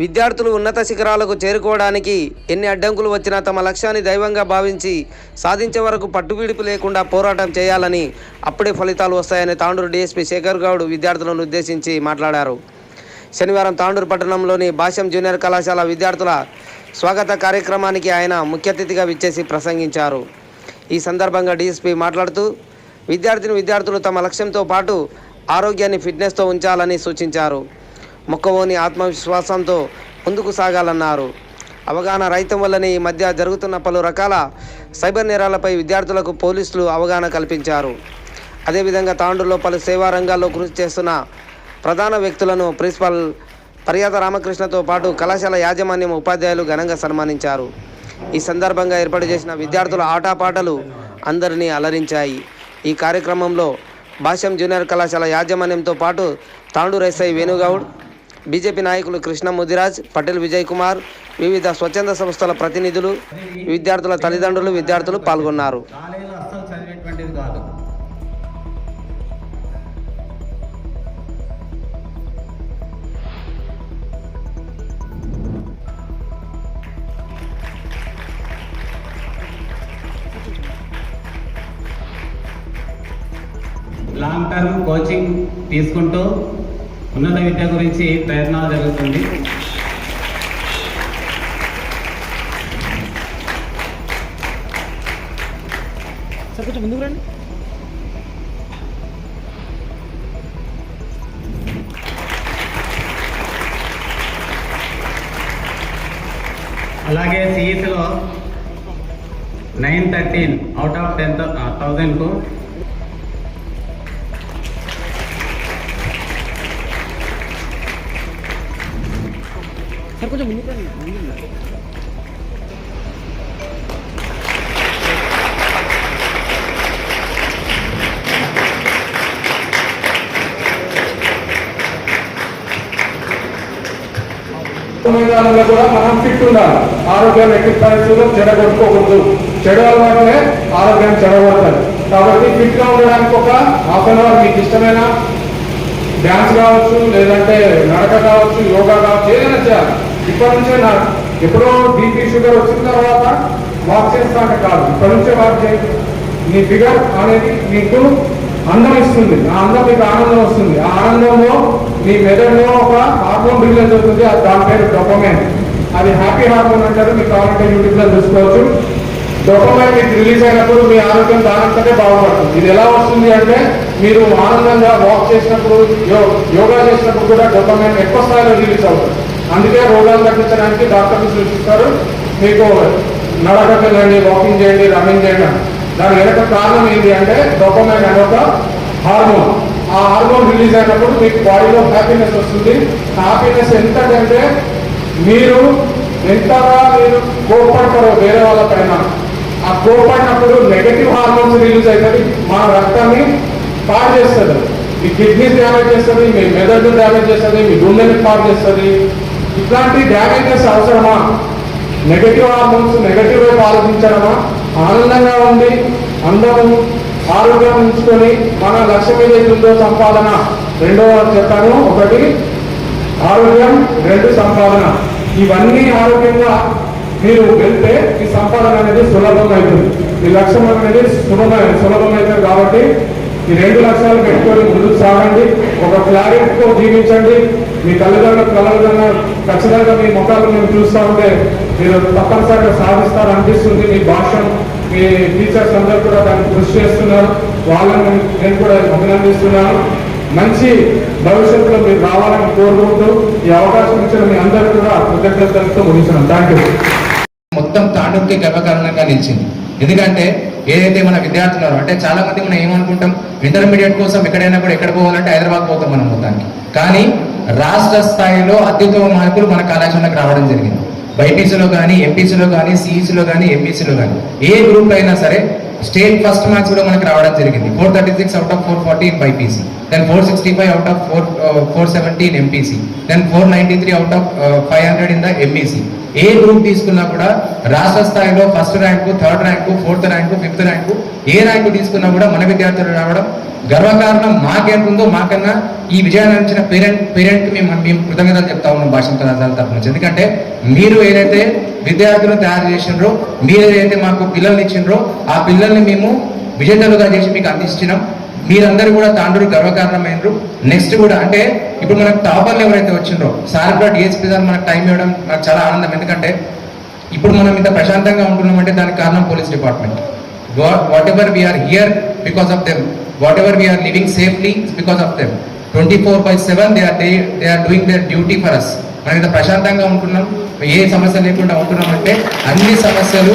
విద్యార్థులు ఉన్నత శిఖరాలకు చేరుకోవడానికి ఎన్ని అడ్డంకులు వచ్చినా తమ లక్ష్యాన్ని దైవంగా భావించి సాధించే వరకు పట్టువిడుపు లేకుండా పోరాటం చేయాలని అప్పుడే ఫలితాలు వస్తాయని తాండూరు డీఎస్పీ శేఖర్ గౌడ్ విద్యార్థులను ఉద్దేశించి మాట్లాడారు. శనివారం తాండూరు పట్టణంలోని భాష్యం జూనియర్ కళాశాల విద్యార్థుల స్వాగత కార్యక్రమానికి ఆయన ముఖ్య అతిథిగా విచ్చేసి ప్రసంగించారు. ఈ సందర్భంగా డీఎస్పీ మాట్లాడుతూ విద్యార్థిని విద్యార్థులు తమ లక్ష్యంతో పాటు ఆరోగ్యాన్ని ఫిట్నెస్తో ఉంచాలని సూచించారు. మొక్కవోని ఆత్మవిశ్వాసంతో ముందుకు సాగాలన్నారు. అవగాహన రైతం వల్లనే ఈ మధ్య జరుగుతున్న పలు రకాల సైబర్ నేరాలపై విద్యార్థులకు పోలీసులు అవగాహన కల్పించారు. అదేవిధంగా తాండూరులో పలు సేవా రంగాల్లో కృషి చేస్తున్న ప్రధాన వ్యక్తులను ప్రిన్సిపల్ పర్యాత రామకృష్ణతో పాటు కళాశాల యాజమాన్యం ఉపాధ్యాయులు ఘనంగా సన్మానించారు. ఈ సందర్భంగా ఏర్పాటు చేసిన విద్యార్థుల ఆటపాటలు అందరినీ అలరించాయి. ఈ కార్యక్రమంలో భాష్యం జూనియర్ కళాశాల యాజమాన్యంతో పాటు తాండూరు ఎస్ఐ వేణుగౌడ్ బీజేపీ నాయకులు కృష్ణ ముదిరాజ్ పటేల్ విజయ్ కుమార్ వివిధ స్వచ్ఛంద సంస్థల ప్రతినిధులు విద్యార్థుల తల్లిదండ్రులు విద్యార్థులు పాల్గొన్నారు. లాంగ్ టర్మ్ కోచింగ్ తీసుకుంటూ ఉన్నత విద్య గురించి ప్రయత్నాలు జరుగుతుంది. అలాగే సిఈసిలో nine thirteen out of ten థౌజండ్కు మైదానంలో కూడా మనం ఫిట్ ఉండాలి ఆరోగ్యం ఎట్టి పరిస్థితుల్లో చెడగొట్టుకోకూడదు. చెడు అలవాటునే ఆరోగ్యం చెడగొడతారు. కాబట్టి ఫిట్గా ఉండడానికి ఒక హాఫ్ అన్ అవర్ మీకు ఇష్టమైన? డ్యాన్స్ కావచ్చు లేదంటే నడక కావచ్చు యోగా కావచ్చు ఏదైనా చేయాలి. ఇప్పటి నుంచే నా ఎప్పుడో బీపీ షుగర్ వచ్చిన తర్వాత వాక్ చేస్తా అంటే కాదు. ఇప్పటి నుంచే వాక్ చేయండి మీ ఫిగర్ అనేది మీకు అందం ఇస్తుంది. ఆ అందం మీకు ఆనందం వస్తుంది. ఆ ఆనందంలో మీ మెదడులో ఒక హార్మోన్ రిలీజ్ అవుతుంది. అది దాని పేరు డొపమైన్ అది హ్యాపీ హార్మోన్ అంటారు. మీకు కావాలంటే యూట్యూబ్లో చూసుకోవచ్చు. డొపమైన్ మీకు రిలీజ్ అయినప్పుడు మీ ఆరోగ్యం దానంతటే బాగుపడుతుంది. ఇది ఎలా వస్తుంది అంటే మీరు ఆనందంగా వాక్ చేసినప్పుడు యో- యోగా చేసినప్పుడు కూడా డొపమైన్ ఎక్కువ స్థాయిలో రిలీజ్ అవుతుంది. అందుకే రోగాలు తగ్గించడానికి డాక్టర్లు సూచిస్తారు. మీకు నడకకు వాకింగ్ చేయండి రన్నింగ్ చేయండి దాని వెనక కారణం ఏంటి అంటే డొపమైన్ అనే ఒక హార్మోన్ ఆ హార్మోన్ రిలీజ్ అయినప్పుడు మీకు బాడీలో హ్యాపీనెస్ వస్తుంది. హ్యాపీనెస్ ఎంతకంటే మీరు ఎంతగా మీరు కోపడతారో వేరే వాళ్ళ పైన. ఆ కోపడినప్పుడు నెగటివ్ హార్మోన్స్ రిలీజ్ అవుతుంది మన రక్తాన్ని పాడు చేస్తుంది. మీ కిడ్నీస్ డ్యామేజ్ చేస్తుంది మీ మెదడు డ్యామేజ్ చేస్తుంది మీ గుండెని పాడు చేస్తుంది. ఇట్లాంటి డ్యామేజెస్ అవసరమా? నెగటివ్ హార్మోన్స్ నెగటివ్ వైపు ఆలోచించడమా ఆనందంగా ఉండి అందరం ఆరోగ్యం ఉంచుకొని మన లక్ష్యం ఏదైతుందో సంపాదన. రెండో చెప్పాను ఒకటి ఆరోగ్యం రెండు సంపాదన. ఇవన్నీ ఆరోగ్యంగా మీరు వెళ్తే ఈ సంపాదన అనేది సులభం అవుతుంది ఈ లక్ష్యం అనేది సులభం సులభం అవుతుంది కాబట్టి ఈ రెండు లక్ష్యాలు పెట్టుకొని ముందుకు సాగండి. ఒక క్లారిటీతో జీవించండి. మీ తల్లిదండ్రుల కలలుగా ఖచ్చితంగా మీ ముఖాలు మేము చూస్తూ ఉంటే మీరు తప్పనిసరిగా సాధిస్తారు అనిపిస్తుంది. మీ భాష మీ టీచర్స్ అందరూ కూడా దానికి కృషి చేస్తున్నారు. వాళ్ళని నేను కూడా అభినందిస్తున్నాను. మంచి భవిష్యత్తులో మీరు రావాలని కోరుకుంటూ ఈ అవకాశం ఇచ్చిన మీ అందరూ కూడా కృతజ్ఞతలతో ముగిస్తున్నాను థ్యాంక్ యూ మొత్తం తాండూరుకి గర్వకారణంగా నిలిచింది. ఎందుకంటే ఏదైతే మన విద్యార్థులు అంటే చాలా మంది మనం ఏమనుకుంటాం? ఇంటర్మీడియట్ కోసం ఎక్కడైనా కూడా ఎక్కడ పోవాలంటే హైదరాబాద్ పోతాం మనం మొత్తానికి. కానీ రాష్ట్ర స్థాయిలో అత్యుత్తమ మార్కులు మన కళాశాలకు రావడం జరిగింది. బైపీసీలో కానీ ఎంపీసీలో కానీ సిఈసీలో కానీ ఎంపీసీలో కానీ. ఏ గ్రూప్ అయినా సరే స్టేట్ ఫస్ట్ మార్క్స్ కూడా మనకు రావడం జరిగింది. Four thirty six out of four forty in BiPC then four sixty five out of four four seventy in MPC then four ninety three out of five hundred in the MEC A group తీసుకున్నా కూడా రాష్ట్ర స్థాయిలో first rank third rank fourth rank fifth rank ఏ rank తీసుకున్నా కూడా మన విద్యార్థులు రావడం గర్వకారణం మాకెంతుందో మాకన్నా ఈ విజయాన్ని అందించిన పేరెంట్ పేరెంట్ మేము మేము కృతజ్ఞతలు చెప్తా ఉన్నాం భాషణ కళాశాల తరఫు నుంచి. ఎందుకంటే మీరు ఏదైతే విద్యార్థులను తయారు చేసినారో మీరు ఏదైతే మాకు పిల్లల్ని ఇచ్చినారో ఆ పిల్లల్ని మేము విజేతలుగా చేసి మీకు అందించినాం. మీరందరూ కూడా తాండూరు గర్వకారణమైనరు నెక్స్ట్ కూడా అంటే ఇప్పుడు మనకు టాపర్లు ఎవరైతే వచ్చిండ్రో సార్ కూడా డిఎస్పీ సార్ మనకు టైం ఇవ్వడం నాకు చాలా ఆనందం. ఎందుకంటే ఇప్పుడు మనం ఇంత ప్రశాంతంగా ఉంటున్నామంటే దానికి కారణం police department. Whatever we are here because of them whatever we are living safely because of them twenty four by seven they are they are doing their duty for us మరింత ప్రశాంతంగా ఉంటున్నాం. ఏ సమస్య లేకుండా ఉంటున్నాం అంటే అన్ని సమస్యలు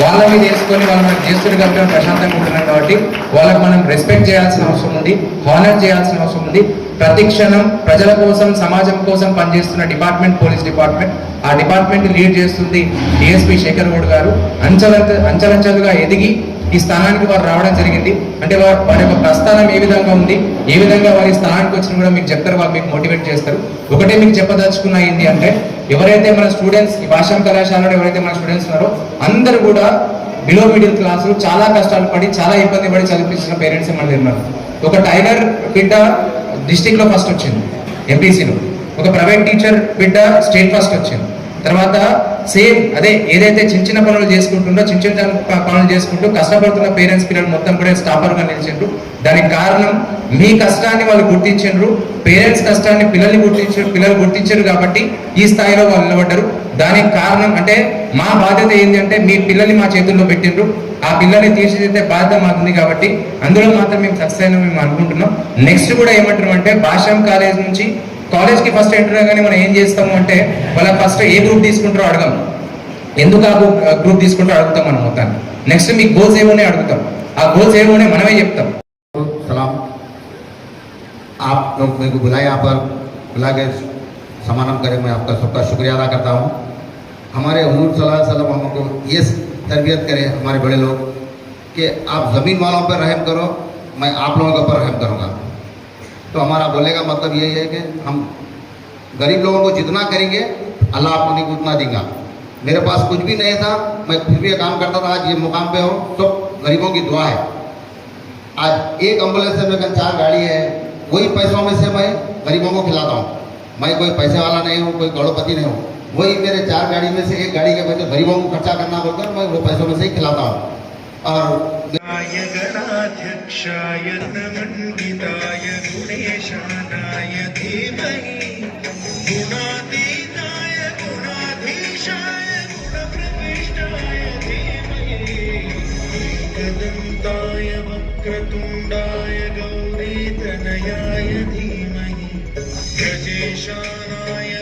వాళ్ళ మీద వేసుకొని వాళ్ళు మనకు చేస్తున్నారు కాబట్టి మనం ప్రశాంతంగా ఉంటున్నాం కాబట్టి వాళ్ళకి మనం రెస్పెక్ట్ చేయాల్సిన అవసరం ఉంది హానర్ చేయాల్సిన అవసరం ఉంది. ప్రతి క్షణం ప్రజల కోసం సమాజం కోసం పనిచేస్తున్న డిపార్ట్మెంట్ పోలీస్ డిపార్ట్మెంట్ ఆ డిపార్ట్మెంట్ లీడ్ చేస్తుంది డిఎస్పీ శేఖర్ గౌడ్ గారు. అంచలంచ అంచలంచలుగా ఎదిగి ఈ స్థానానికి వారు రావడం జరిగింది. అంటే వారు వారి యొక్క ప్రస్థానం ఏ విధంగా ఉంది ఏ విధంగా వారి స్థానానికి వచ్చిన కూడా మీకు చెప్తారు వాళ్ళు మీకు మోటివేట్ చేస్తారు. ఒకటే మీకు చెప్పదలుచుకున్న ఏంటి అంటే ఎవరైతే మన స్టూడెంట్స్ ఈ భాషా కళాశాలలో ఎవరైతే మన స్టూడెంట్స్ ఉన్నారో అందరూ కూడా బిలో మిడిల్ క్లాసులు చాలా కష్టాలు పడి చాలా ఇబ్బంది పడి చదివించిన పేరెంట్స్ మళ్ళీ ఉన్నారు. ఒక టైలర్ బిడ్డ డిస్టిక్లో ఫస్ట్ వచ్చింది ఎంపీసీలో ఒక ప్రైవేట్ టీచర్ బిడ్డ స్టేట్ ఫస్ట్ వచ్చింది. తర్వాత సేమ్ అదే ఏదైతే చిన్న చిన్న పనులు చేసుకుంటుండో చిన్న చిన్న పనులు చేసుకుంటూ కష్టపడుతున్న పేరెంట్స్ పిల్లలు మొత్తం కూడా స్టాపర్గా నిలిచిండ్రు. దానికి కారణం మీ కష్టాన్ని వాళ్ళు గుర్తించిండ్రు పేరెంట్స్ కష్టాన్ని పిల్లల్ని గుర్తించారు పిల్లలు గుర్తించారు కాబట్టి ఈ స్థాయిలో వాళ్ళు నిలబడ్డారు. దానికి కారణం అంటే మా బాధ్యత ఏంటి అంటే మీ పిల్లల్ని మా చేతుల్లో పెట్టిండ్రు. ఆ పిల్లల్ని తీర్చిదిద్దే బాధ్యత మాకు ఉంది కాబట్టి అందులో మాత్రం మేము సక్సెస్ అయినా మేము అనుకుంటున్నాం. నెక్స్ట్ కూడా ఏమంటున్నాం అంటే భాషం కాలేజ్ నుంచి కాలేజ్ కి ఫస్ట్ ఎంటర్ కానీ మనం ఏం చేస్తాము అంటే వాళ్ళ ఫస్ట్ ఏ గ్రూప్ తీసుకుంటారో అడగం ఎందుకు ఆ గ్రూప్ తీసుకుంటారో అడుగుతాం మనం మొత్తాన్ని నెక్స్ట్ మీ గోల్స్ ఏమున్నాయి అడుగుతాం ఆ గోల్స్ ఏమున్నాయి మనమే చెప్తాం सलाम आप लोग मेरे को बुलाए यहाँ पर बुला के समानम करें मैं आपका सबका शुक्रिया अदा करता हूँ हमारे हजूर सल्लल्लाहु अलैहि वसल्लम हमको ये तरबियत करें हमारे बड़े लोग कि आप ज़मीन वालों पर रहम करो मैं आप लोगों के ऊपर रहम करूँगा तो हमारा बोलने का मतलब यही है कि हम गरीब लोगों को जितना करेंगे, अल्लाह आपको नहीं उतना देगा। मेरे पास कुछ भी नहीं था, मैं फिर भी काम करता था, आज ये मुकाम पे हूँ सब गरीबों की दुआ है। आज एक एंबुलेंस से मेरे चार गाड़ी है, वही पैसों में से मैं गरीबों को खिलाता हूँ। मैं कोई पैसे वाला नहीं हूँ, कोई करोड़पति नहीं हूँ। वही मेरे चार गाड़ी में से एक गाड़ी के पैसे गरीबों को खर्चा करना बोलकर मैं वो पैसों में से ही खिलाता हूँ। और गणाध्यक्षाय नमण्डिताय गुणेशानाय धीमहि गुणातीताय गुणाधीशाय गुणप्रविष्टाय धीमहि एकदन्ताय वक्रतुण्डाय गौरीतनयाय धीमहि गजेशानाय